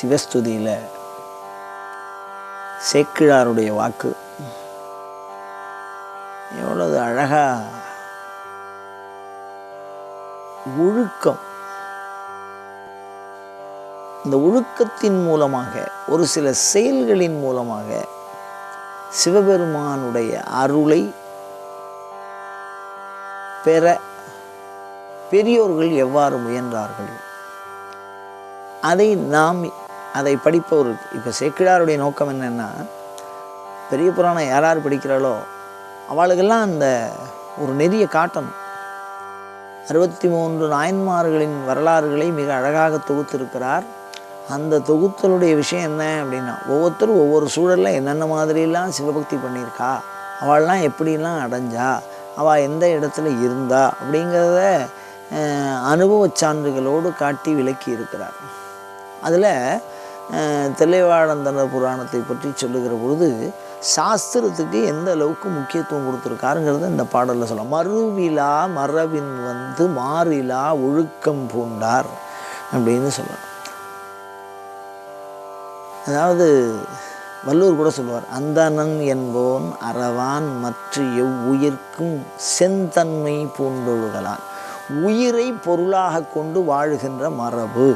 சிவஸ்துதியில் சேக்கிழாருடைய வாக்கு. எவ்வளவு அழகா ஒழுக்கம். இந்த ஒழுக்கத்தின் மூலமாக ஒரு சில செயல்களின் மூலமாக சிவபெருமானுடைய அருளை பெற பெரியோர்கள் எவ்வாறு முயன்றார்கள்? அதை நாம் அதை படிப்பவர் இப்போ சேக்கிழாருடைய நோக்கம் என்னென்னா பெரிய புராணம் யார் யார் படிக்கிறாளோ அவளுக்கெல்லாம் அந்த ஒரு நெறியை காட்டணும். அறுபத்தி மூன்று நாயன்மார்களின் வரலாறுகளை மிக அழகாக தொகுத்திருக்கிறார். அந்த தொகுத்தலுடைய விஷயம் என்ன அப்படின்னா ஒவ்வொருத்தரும் ஒவ்வொரு சூழலில் என்னென்ன மாதிரிலாம் சிவபக்தி பண்ணியிருக்கா அவள்லாம் எப்படிலாம் அடைஞ்சா அவள் எந்த இடத்துல இருந்தா அப்படிங்கிறத அனுபவச் சான்றுகளோடு காட்டி விளக்கி இருக்கிறார் அதில் தெல்லைவாழந்தனர் புராணத்தை பற்றி சொல்லுகிற பொழுது சாஸ்திரத்துக்கு எந்த அளவுக்கு முக்கியத்துவம் கொடுத்துருக்காருங்கிறத இந்த பாடலில் சொல்லலாம். மறுவிழா மரபின் வந்து மாறிலா ஒழுக்கம் பூண்டார் அப்படின்னு சொல்லலாம் அதாவது வள்ளுவர் கூட சொல்லுவார் அந்தனன் என்போன் அறவான் மற்ற எவ்வுயிர்க்கும் செந்தன்மை பூண்டொழுகலான். உயிரை பொருளாக கொண்டு வாழுகின்ற மரபு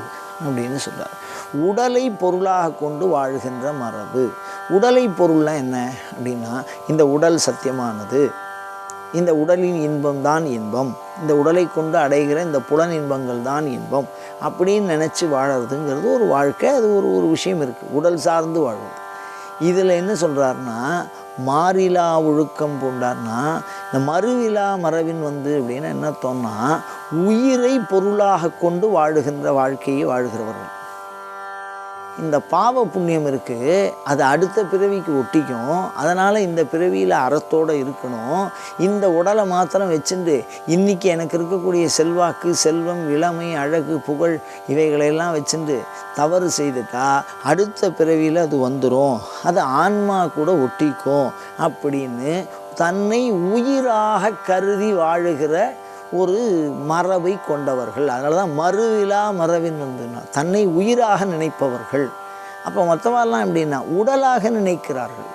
அப்படின்னு சொல்கிறார் உடலை பொருளாக கொண்டு வாழ்கின்ற மரபு. உடலை பொருள்னா என்ன அப்படின்னா இந்த உடல் சத்தியமானது. இந்த உடலின் இன்பம் தான் இன்பம். இந்த உடலை கொண்டு அடைகிற இந்த புலன் இன்பங்கள் தான் இன்பம். அப்படின்னு நினச்சி வாழறதுங்கிறது ஒரு வாழ்க்கை அது ஒரு ஒரு விஷயம் இருக்குது உடல் சார்ந்து வாழ்வது. இதில் என்ன சொல்கிறாருன்னா மாறிலா ஒழுக்கம் பூண்டார்னா இந்த மறுவிலா மரபின் வந்து அப்படின்னு என்ன அர்த்தம்னா உயிரை பொருளாக கொண்டு வாழுகின்ற வாழ்க்கையை வாழ்கிறவர்கள். இந்த பாவ புண்ணியம் இருக்குது அது அடுத்த பிறவிக்கு ஒட்டிக்கும். அதனால் இந்த பிறவியில் அறத்தோடு இருக்கணும். இந்த உடலை மாத்திரம் வச்சுட்டு இன்றைக்கி எனக்கு இருக்கக்கூடிய செல்வாக்கு செல்வம் இளமை அழகு புகழ் இவைகளையெல்லாம் வச்சுட்டு தவறு செய்துட்டா அடுத்த பிறவியில் அது வந்துடும் அது ஆன்மா கூட ஒட்டிக்கும். அப்படின்னு தன்னை உயிராக கருதி வாழுகிற ஒரு மரபை கொண்டவர்கள். அதனால தான் மறுவிலா மரபின் வந்துன்னா தன்னை உயிராக நினைப்பவர்கள். அப்போ மற்றவெல்லாம் எப்படின்னா உடலாக நினைக்கிறார்கள்.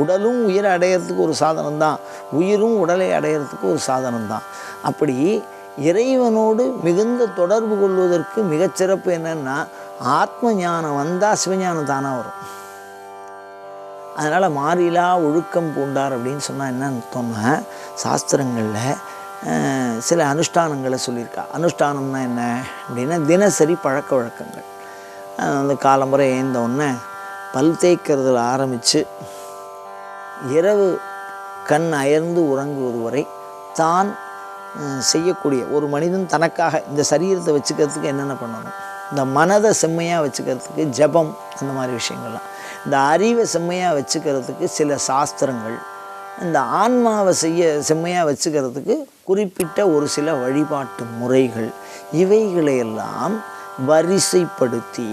உடலும் உயிரை அடையிறதுக்கு ஒரு சாதனம் தான் உயிரும் உடலை அடையிறதுக்கு ஒரு சாதனம் தான் அப்படி இறைவனோடு மிகுந்த தொடர்பு கொள்வதற்கு மிகச்சிறப்பு என்னன்னா ஆத்ம ஞானம் வந்தால் சிவஞானம் தானாக வரும். அதனால் மாறிலா ஒழுக்கம் பூண்டார் அப்படின்னு சொன்னால் என்னன்னு அர்த்தம்னா சாஸ்திரங்களில் சில அனுஷ்டானங்களை சொல்லியிருக்கா. அனுஷ்டானம்னா என்ன அப்படின்னா தினசரி பழக்க வழக்கங்கள். அஹ், வந்து காலம்புரை ஏந்த உடனே பல் தேய்க்கிறதுல ஆரம்பித்து இரவு கண் அயர்ந்து உறங்குவது வரை தான் செய்யக்கூடிய ஒரு மனிதன் தனக்காக இந்த சரீரத்தை வச்சுக்கிறதுக்கு என்னென்ன பண்ணணும்? இந்த மனதை செம்மையாக வச்சுக்கிறதுக்கு ஜெபம் அந்த மாதிரி விஷயங்கள்லாம். இந்த அறிவை செம்மையாக வச்சுக்கிறதுக்கு சில சாஸ்திரங்கள். இந்த ஆன்மாவை செய்ய செம்மையாக வச்சுக்கிறதுக்கு குறிப்பிட்ட ஒரு சில வழிபாட்டு முறைகள். இவைகளையெல்லாம் வரிசைப்படுத்தி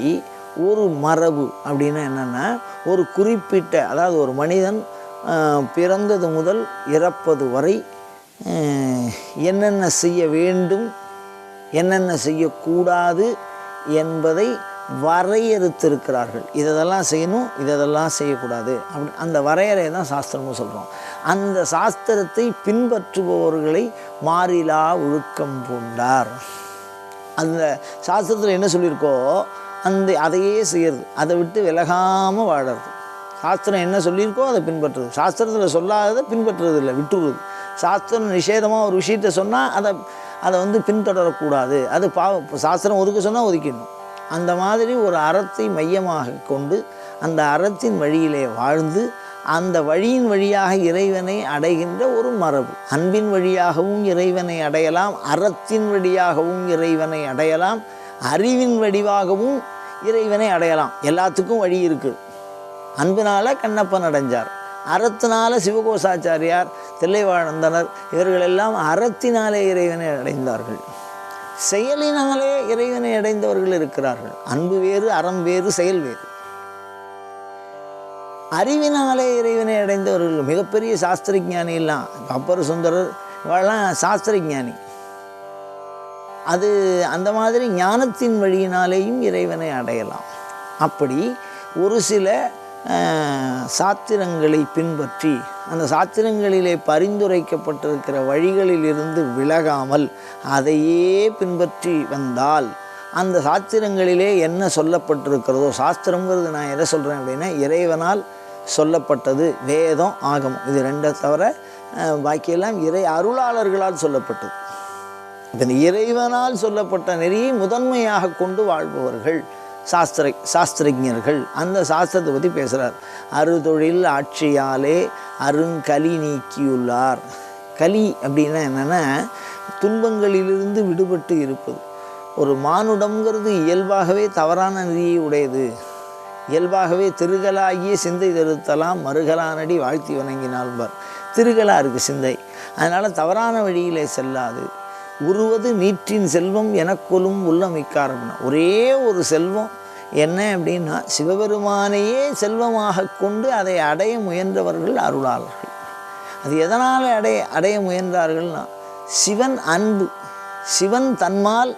ஒரு மரபு அப்படின்னா என்னென்னா ஒரு குறிப்பிட்ட அதாவது ஒரு மனிதன் பிறந்தது முதல் இறப்பது வரை என்னென்ன செய்ய வேண்டும் என்னென்ன செய்யக்கூடாது என்பதை வரையறுத்திருக்கிறார்கள். இதெல்லாம் செய்யணும் இதெல்லாம் செய்யக்கூடாது. அப்படி அந்த வரையறை தான் சாஸ்திரமும் சொல்கிறோம் அந்த சாஸ்திரத்தை பின்பற்றுபவர்களை மாறிலா ஒழுக்கம் பூண்டார். அந்த சாஸ்திரத்தில் என்ன சொல்லியிருக்கோ அந்த அதையே செய்யறது. அதை விட்டு விலகாமல் வாழறது. சாஸ்திரம் என்ன சொல்லியிருக்கோ அதை பின்பற்றுறது. சாஸ்திரத்தில் சொல்லாததை பின்பற்றுறது இல்லை விட்டுறது. சாஸ்திரம் நிஷேதமாக ஒரு விஷயத்தை சொன்னால் அதை அதை வந்து பின்தொடரக்கூடாது. அது பாவ சாஸ்திரம் ஒதுக்க சொன்னால் ஒதுக்கிடணும். அந்த மாதிரி ஒரு அறத்தை மையமாக கொண்டு அந்த அறத்தின் வழியிலே வாழ்ந்து அந்த வழியின் வழியாக இறைவனை அடைகின்ற ஒரு மரபு. அன்பின் வழியாகவும் இறைவனை அடையலாம் அறத்தின் வழியாகவும் இறைவனை அடையலாம் அறிவின் வடிவாகவும் இறைவனை அடையலாம். எல்லாத்துக்கும் வழி இருக்குது அன்பினால் கண்ணப்பன் அடைஞ்சார். அறத்தினால சிவகோசாச்சாரியார் தில்லைவாழ்ந்தனர் இவர்களெல்லாம் அறத்தினாலே இறைவனை அடைந்தார்கள். செயலினாலே இறைவனை அடைந்தவர்கள் இருக்கிறார்கள். அன்பு வேறு அறம் வேறு செயல் வேறு. அறிவினாலே இறைவனை அடைந்தவர்கள். மிகப்பெரிய சாஸ்திர ஞானி எல்லாம் அப்பர் சுந்தரர் இவெல்லாம் சாஸ்திர ஞானி அது அந்த மாதிரி ஞானத்தின் வழியினாலேயும் இறைவனை அடையலாம். அப்படி ஒரு சில சாத்திரங்களை பின்பற்றி அந்த சாத்திரங்களிலே பரிந்துரைக்கப்பட்டிருக்கிற வழிகளிலிருந்து விலகாமல் அதையே பின்பற்றி வந்தால் அந்த சாத்திரங்களிலே என்ன சொல்லப்பட்டிருக்கிறதோ சாஸ்திரங்கிறது நான் எதை சொல்கிறேன் அப்படின்னா இறைவனால் சொல்லப்பட்டது வேதம் ஆகமம். இது ரெண்டை தவிர பாக்கியெல்லாம் இறை அருளாளர்களால் சொல்லப்பட்டது. இந்த இறைவனால் சொல்லப்பட்ட நெறியை முதன்மையாக கொண்டு வாழ்பவர்கள் சாஸ்திர சாஸ்திரஜர்கள் அந்த சாஸ்திரத்தை பற்றி பேசுகிறார் அறுதொழில் ஆட்சியாலே அருங்கலி நீக்கியுள்ளார். கலி அப்படின்னா என்னென்னா துன்பங்களிலிருந்து விடுபட்டு இருப்பது. ஒரு மானுடம்ங்கிறது இயல்பாகவே தவறான நிதியை உடையது. இயல்பாகவே திருகலாகிய சிந்தை தருத்தலாம் மறுகலானடி வாழ்த்தி வணங்கினால்பார் திருகலாக இருக்குது சிந்தை. அதனால் தவறான வழியிலே செல்லாது. உருவது நீற்றின் செல்வம் எனக்கொலும் உள்ளமைக்காரம்னா ஒரே ஒரு செல்வம் என்ன அப்படின்னா சிவபெருமானையே செல்வமாக கொண்டு அதை அடைய முயன்றவர்கள் அருளாளர்கள். அது எதனால் அடைய அடைய முயன்றார்கள்னா சிவன் அன்பு சிவன் தன்மால்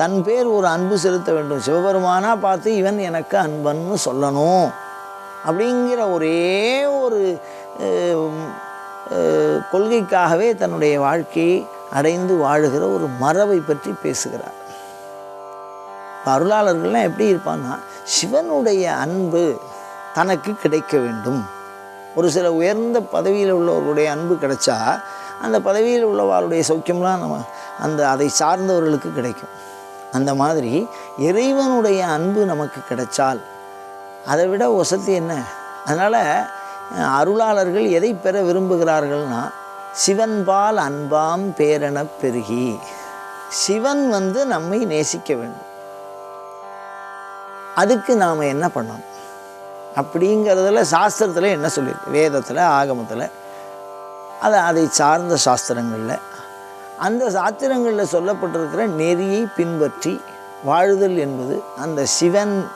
தன் பேர் ஒரு அன்பு செலுத்த வேண்டும். சிவபெருமானா பார்த்து இவன் எனக்கு அன்பன்னு சொல்லணும். அப்படிங்கிற ஒரே ஒரு கொள்கைக்காகவே தன்னுடைய வாழ்க்கையை அடைந்து வாழுகிற ஒரு மரபை பற்றி பேசுகிறார். அருளாளர்கள்லாம் எப்படி இருப்பான்னா சிவனுடைய அன்பு தனக்கு கிடைக்க வேண்டும். ஒரு சில உயர்ந்த பதவியில் உள்ளவர்களுடைய அன்பு கிடைச்சா அந்த பதவியில் உள்ளவர்களுடைய சௌக்கியம்லாம் நம்ம அந்த அதை சார்ந்தவர்களுக்கு கிடைக்கும். அந்த மாதிரி இறைவனுடைய அன்பு நமக்கு கிடைச்சால் அதை விட வசதி என்ன? அதனால் அருளாளர்கள் எதை பெற விரும்புகிறார்கள்னா சிவன்பால் அன்பாம் பேரெனப் பெருகி சிவன் வந்து நம்மை நேசிக்க வேண்டும். அதுக்கு நாம் என்ன பண்ணணும்? அப்படிங்கிறதுல சாஸ்திரத்தில் என்ன சொல்லியிருக்கு? வேதத்தில் ஆகமத்தில். அதை அதை சார்ந்த சாஸ்திரங்களில். அந்த சாஸ்திரங்களில் சொல்லப்பட்டிருக்கிற நெறியை பின்பற்றி வாழுதல் என்பது அந்த சிவன்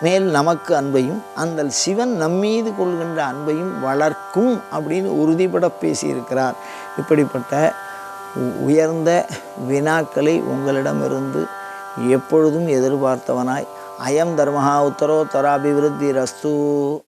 மேல் நமக்கு அன்பையும் அந்த சிவன் நம்மீது கொள்கின்ற அன்பையும் வளர்க்கும் அப்படின்னு உறுதிபட பேசியிருக்கிறார். இப்படிப்பட்ட உ- உயர்ந்த வினாக்களை உங்களிடமிருந்து எப்பொழுதும் எதிர்பார்த்தவனாய். அயம் தர்மஹா உத்தரோத்தராபிவிருத்தி ரஸ்து